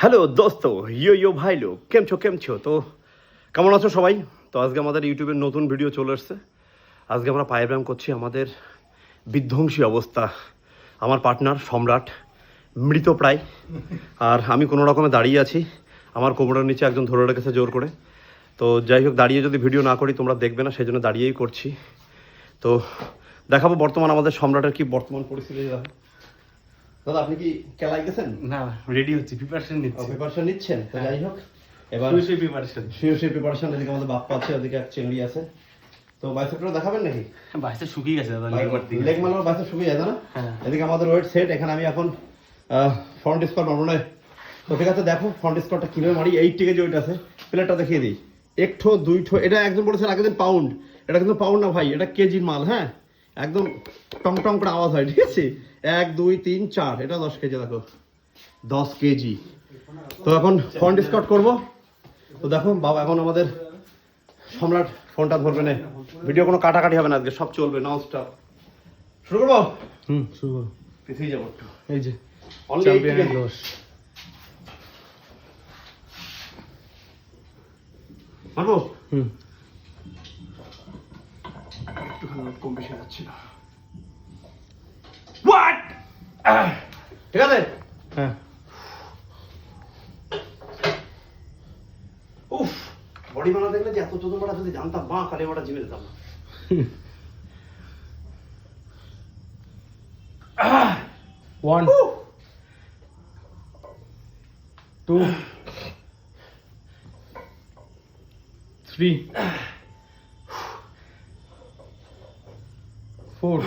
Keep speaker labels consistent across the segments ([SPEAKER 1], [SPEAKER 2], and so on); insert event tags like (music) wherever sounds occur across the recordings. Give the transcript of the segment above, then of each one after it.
[SPEAKER 1] Hello দোস্ত, ইয়ো ইয়ো ভাই লোক কেম ছো কেম ছো তো কেমন আছো সবাই? তো আজকে আমাদের ইউটিউবের নতুন ভিডিও চলে এসছে আজকে আমরা পায়ে ব্যায়াম করছি, আমাদের বিধ্বংসী অবস্থা। আমার পার্টনার সম্রাট মৃতপ্রায় আর আমি কোনো রকমে দাঁড়িয়ে আছি, আমার কোমরের নিচে একজন ধরে রেখেছে জোর করে। তো যাই হোক, দাঁড়িয়ে যদি ভিডিও না করি, তোমরা দেখবে না সেই জন্য দাঁড়িয়েই করছি। তো দেখাবো বর্তমান আমাদের সম্রাটের কি বর্তমান পরিস্থিতি। দাদা আপনি কি খেলায় গেছেন?
[SPEAKER 2] না রেডি হচ্ছে প্রিপারেশন নিচ্ছি।
[SPEAKER 1] প্রিপারেশন নিচ্ছেন? তো যাই হোক এবার
[SPEAKER 2] প্রিপারেশন
[SPEAKER 1] শুয়ে প্রিপারেশন এদিকে আমাদের বাপ্পা আছে ওদিকে এক চেংড়ি আছে। তো বাইসেপটা দেখাবেন নাকি?
[SPEAKER 2] বাইসে শুকিয়ে গেছে দাদা লেগ মারতে
[SPEAKER 1] লেগ মারলে বাইসেপ শুকিয়ে যায় না?
[SPEAKER 2] হ্যাঁ।
[SPEAKER 1] এদিকে আমাদের ওয়েট সেট এখানে আমি এখন ফ্রন্ট স্কোয়াট মারবো না। তো ঠিক আছে দেখো ফ্রন্ট স্কোয়াটটা কীভাবে মারি এইট থেকে যে ওইট আছে প্লেটটা দেখিয়ে দিই। একঠো দুইঠো এটা একজন বলেছেন আগের দিন পাউন্ড এটা কিন্তু পাউন্ড না ভাই এটা কেজির মাল হ্যাঁ? একদম টং টং করে আওয়াজ হয় ঠিক আছে? এক দুই তিন চার এটা দশ কেজি দেখো। দশ কেজি। তো এখন ফোন স্কোয়াট করব। তো দেখো বাবা এখন আমাদের সম্রাট ফোনটা ধরবে না। ভিডিও কোনো কাটাকাটি হবে না আজকে সব চলবে নন স্টপ শুরু করব?
[SPEAKER 2] হুম শুরু করো।
[SPEAKER 1] পিছিয়ে যাব একটু।
[SPEAKER 2] এই যে
[SPEAKER 1] Only
[SPEAKER 2] চ্যাম্পিয়ন
[SPEAKER 1] 80
[SPEAKER 2] দোষ
[SPEAKER 1] মারবো?
[SPEAKER 2] হুম।
[SPEAKER 1] কম বেশি যাচ্ছি না। হোয়াট ঠিক আছে?
[SPEAKER 2] হ্যাঁ।
[SPEAKER 1] উফ বডি বানা দেখলে যে এত চোদ্দ মারা যদি জানতাম মা কালে মারা জিমে যেতাম না।
[SPEAKER 2] One two three four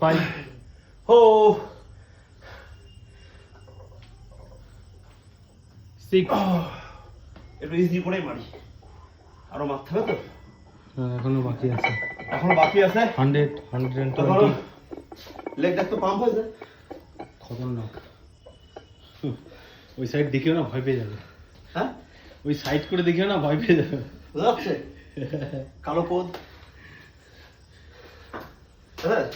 [SPEAKER 2] five
[SPEAKER 1] ও
[SPEAKER 2] সিক্স
[SPEAKER 1] একটু ইজি করেই মারি। আরও মারতে হবে তো?
[SPEAKER 2] এখনও বাকি আছে।
[SPEAKER 1] এখনও বাকি আছে?
[SPEAKER 2] Hundred hundred and twenty
[SPEAKER 1] leg তো পাম্প হয়েছে
[SPEAKER 2] খতরনাক। ওই সাইড দেখিও না ভয় পেয়ে যাবে।
[SPEAKER 1] হ্যাঁ?
[SPEAKER 2] ওই সাইড করে দেখিও না ভয় পেয়ে যাবে।
[SPEAKER 1] বোঝা যাচ্ছে? কালো হ্যাঁ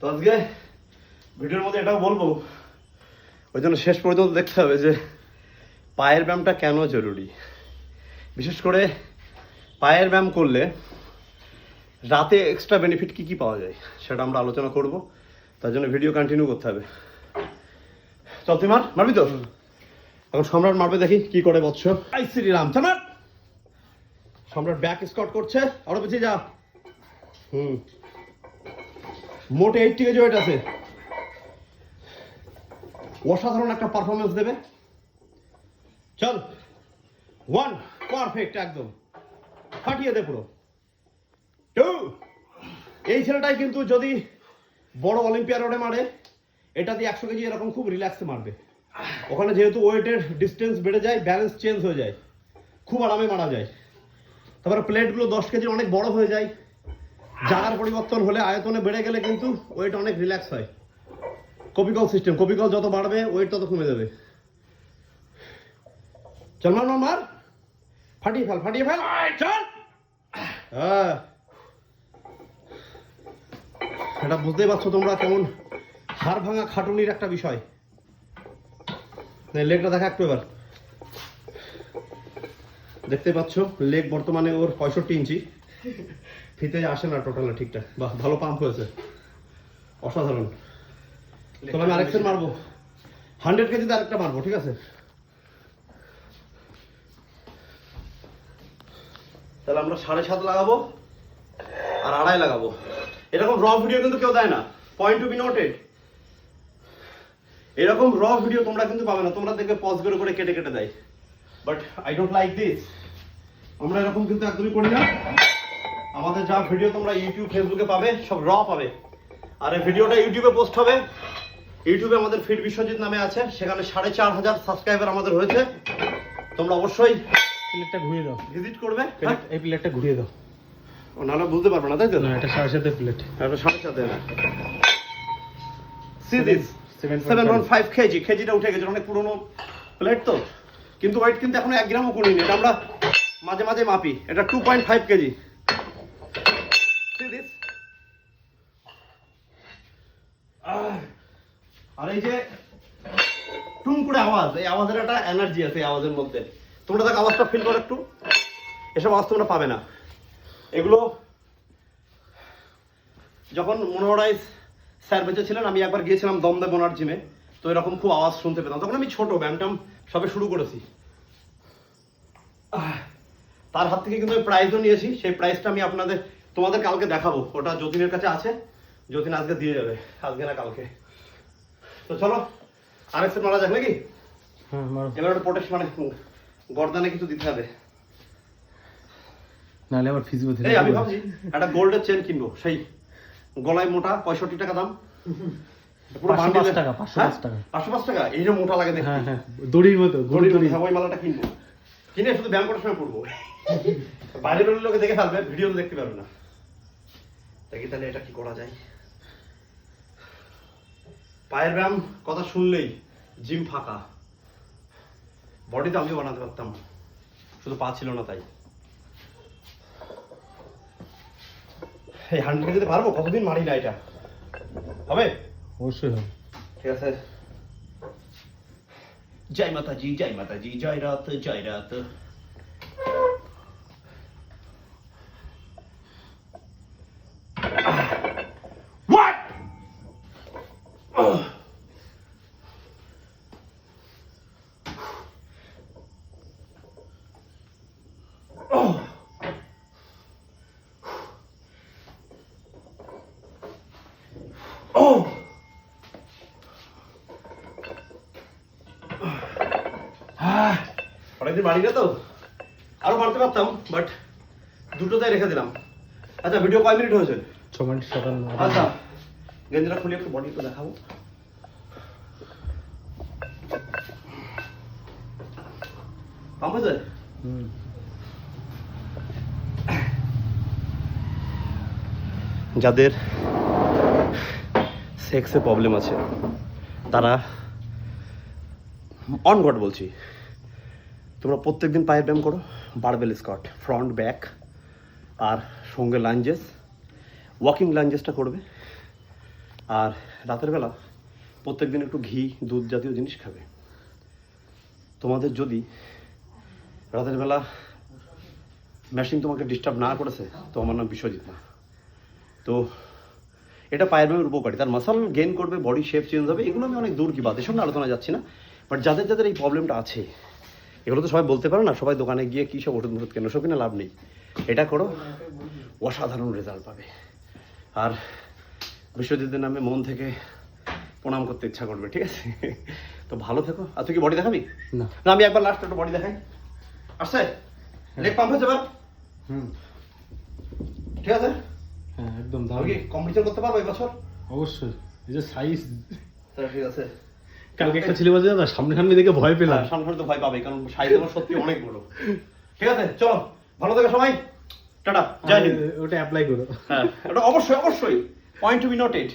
[SPEAKER 1] তো আজকে ভিডিওর মধ্যে এটাও বলব, ওই জন্য শেষ পর্যন্ত দেখতে হবে যে পায়ের ব্যায়ামটা কেন জরুরি। বিশেষ করে পায়ের ব্যায়াম করলে রাতে এক্সট্রা বেনিফিট কি কি পাওয়া যায়, সেটা আমরা আলোচনা করব। তার জন্য ভিডিও কন্টিনিউ করতে হবে। চল, তুই মার, মারবি তো? এখন সম্রাট মারবে দেখি কি করে বৎস। আই শ্রীরাম সম্রাট সম্রাট ব্যাক স্কট করছে। আরও পিছিয়ে যা। হুম। মোটে এইট কেজি ওয়েট আছে। অসাধারণ একটা পারফরমেন্স দেবে। চল। ওয়ান পারফেক্ট একদম। ফাটিয়ে দে পুরো। টু এই ছেলেটাই কিন্তু যদি বড় অলিম্পিয়ার রোডে মারে এটা দিয়ে একশো কেজি এরকম খুব রিল্যাক্সে মারবে। ওখানে যেহেতু ওয়েটের ডিস্টেন্স বেড়ে যায় ব্যালেন্স চেঞ্জ হয়ে যায় খুব আরামে মারা যায়। তারপরে প্লেটগুলো দশ কেজি অনেক বড় হয়ে যায়। জায়গার পরিবর্তন হলে আয়তনে বেড়ে গেলে কিন্তু ওয়েট অনেক রিল্যাক্স হয়। কপিকল সিস্টেম কপিকল যত বাড়বে ওয়েট তত কমে যাবে। চল মার মার, মার। ফাটিয়ে ফেল ফাটিয়ে ফেল। চল। হ্যাঁ এটা বুঝতেই পারছ তোমরা কেমন হাড় ভাঙা খাটুনির একটা বিষয়। লেগটা দেখা একটু এবার। দেখতে পাচ্ছ লেগ বর্তমানে ওর পঁয়ষট্টি ইঞ্চি। ফিতে আসে না টোটাল ঠিকঠাক। বাহ ভালো পাম্প হয়েছে। অসাধারণ। তবে আমি আরেক সেট মারবো। হান্ড্রেড কেজিতে আরেকটা মারবো ঠিক আছে? তাহলে আমরা সাড়ে সাত লাগাবো আর আড়াই লাগাবো। এরকম র ভিডিও কিন্তু কেউ দেয় না। পয়েন্ট টু বি নোটেড এরকম র ভিডিও তোমরা কিন্তু পাবে না। তোমরা দেখবে পজ করে করে কেটে কেটে দেয়। But I don't like this আমরা এরকম কিন্তু একদমই করি না। আমাদের যা ভিডিও তোমরা ইউটিউব ফেসবুকে পাবে সব র পাবে। আর এই ভিডিওটা ইউটিউবে পোস্ট হবে। ইউটিউবে আমাদের ফিড বিশ্বজিৎ নামে আছে। সেখানে সাড়ে চার হাজার সাবস্ক্রাইবার আমাদের হয়েছে। তোমরা অবশ্যই
[SPEAKER 2] প্লেটটা ঘুরিয়ে দাও।
[SPEAKER 1] ভিজিট করবে?
[SPEAKER 2] এই প্লেটটা ঘুরিয়ে দাও।
[SPEAKER 1] ও নাহলে বুঝতে পারবে না তাই তো?
[SPEAKER 2] না এটা সাড়ে সাথে প্লেট
[SPEAKER 1] এটা সাড়ে সাথে না see this
[SPEAKER 2] seven
[SPEAKER 1] five kg কেজিটা উঠে গেছে অনেক পুরোনো প্লেট তো। কিন্তু ওয়েট কিন্তু এখনও এক গ্রামও করিনি এটা আমরা মাঝে মাঝে মাপি। এটা টু পয়েন্ট ফাইভ কেজি আর এই যে টুম করে আওয়াজ এই আওয়াজের একটা এনার্জি আছে এই আওয়াজের মধ্যে। তোমরা দেখ আওয়াজটা ফিল করো একটু। এসব আওয়াজ তোমরা পাবে না। এগুলো যখন মনোহরাই স্যার বেঁচে ছিলেন আমি একবার গিয়েছিলাম দমদে বোনার জিমে তো এরকম খুব আওয়াজ শুনতে পেতাম। তখন আমি ছোট ব্যায়ামটাম সবে শুরু করেছি। তার হাত থেকে কিন্তু প্রাইজও নিয়েছি সেই প্রাইজটা আমি আপনাদের তোমাদের কালকে দেখাবো। ওটা যতীনের কাছে আছে যতীন আজকে দিয়ে যাবে আজকে না কালকে। তো চলো আরেক সেট মারা যাক নাকি?
[SPEAKER 2] হ্যাঁ
[SPEAKER 1] এবার একটা প্রোটেক্ট মানে গর্দানে কিছু দিতে হবে।
[SPEAKER 2] নাহলে আবার ফিজিও
[SPEAKER 1] এই আমি ভাবছি একটা গোল্ডের চেন কিনবো সেই। গলায় মোটা পঁয়ষট্টি টাকা দাম। (laughs)
[SPEAKER 2] পাঁচশো পাঁচ টাকা, পাঁচশো? পাঁচ টাকা।
[SPEAKER 1] পাঁচশো পাঁচ টাকা? এই যে মোটা লাগে দেখতে।
[SPEAKER 2] দড়ির মতো
[SPEAKER 1] দড়ির
[SPEAKER 2] দড়ি
[SPEAKER 1] ওই মালাটা কিনবো। কিনে শুধু ব্যায়াম করার সময় পড়ব (laughs) বাইরে লোকে দেখে ফেলবে ভিডিও দেখতে পারবে না। দেখি তাহলে এটা কি করা যায়। পায়ের ব্যায়াম কথা শুনলেই জিম ফাঁকা। বডিতে আমিও বানাতে পারতাম। শুধু পা ছিল না তাই। এই হান্ড্রেড যেতে পারব? কতদিন মারি না এটা? হবে?
[SPEAKER 2] অবশ্যই হবে।
[SPEAKER 1] ঠিক আছে। জয় মাতাজি জয় মাতাজি জয় রাত জয় রাত। বাড়ি না তো? আরও বাড়তে পারতাম বাট দুটোতেই রেখে দিলাম। আচ্ছা ভিডিও কয় মিনিট হয়েছে?
[SPEAKER 2] ছ মিনিট সাতান্ন।
[SPEAKER 1] আচ্ছা গেঞ্জিটা খুলে একটু বডি একটু দেখাবো। পাম্প হয়েছে?
[SPEAKER 2] হুম।
[SPEAKER 1] যাদের সেক্সে প্রবলেম আছে তারা অন গড বলছি। তোমরা প্রত্যেক দিন পায়ের ব্যায়াম করো, বারবেল স্কট ফ্রন্ট ব্যাক আর সঙ্গে লাঞ্জেস ওয়াকিং লাঞ্জেসটা করবে। আর রাতের বেলা প্রত্যেক দিন একটু ঘি, দুধ জাতীয় জিনিস খাবে। তোমাদের যদি রাতের বেলা মেশিন তোমাকে ডিস্টার্ব না করেছে, তো আমার নাম বিশ্বজিৎ না। তো এটা পায়ের ব্যায়ামের উপকারী। তার মাসাল গেন করবে বডি শেপ চেঞ্জ হবে, এগুলো আমি অনেক দূর কি বাদ এসব আলোচনা যাচ্ছি না। বাট যাদের যাদের এই প্রবলেমটা আছে এগুলো তো সবাই বলতে পারো না সবাই দোকানে গিয়ে কী সব ওষুধ মুষুধ কেন সব কিনে লাভ নেই। এটা করো অসাধারণ রেজাল্ট পাবে। আর বিশ্বজিতের নামে মন থেকে প্রণাম করতে ইচ্ছা করবে ঠিক আছে? তো ভালো থেকো। আর তুই কি বডি দেখাবি?
[SPEAKER 2] না।
[SPEAKER 1] না আমি একবার লাস্ট একটু বডি দেখাই। আসছে? লেগ পাম্প হয়েছে এবার?
[SPEAKER 2] হুম।
[SPEAKER 1] ঠিক আছে?
[SPEAKER 2] হ্যাঁ একদম দারুণ
[SPEAKER 1] কি কম্পিটিশন করতে পারব এবছর
[SPEAKER 2] অবশ্যই। এই যে সাইজ
[SPEAKER 1] ঠিক আছে।
[SPEAKER 2] কালকে একটা ছেলে বাজে না সামনে সামনে দেখে ভয় পেলাম।
[SPEAKER 1] সামনে সামনে তো ভয় পাবে কারণ সাইজ আমার সত্যি অনেক বড়। ঠিক আছে চলো ভালো থেকো সবাই। টাটা জয় হিন্দ।
[SPEAKER 2] ওটা অ্যাপ্লাই করো।
[SPEAKER 1] হ্যাঁ ওটা অবশ্যই অবশ্যই। Point two be noted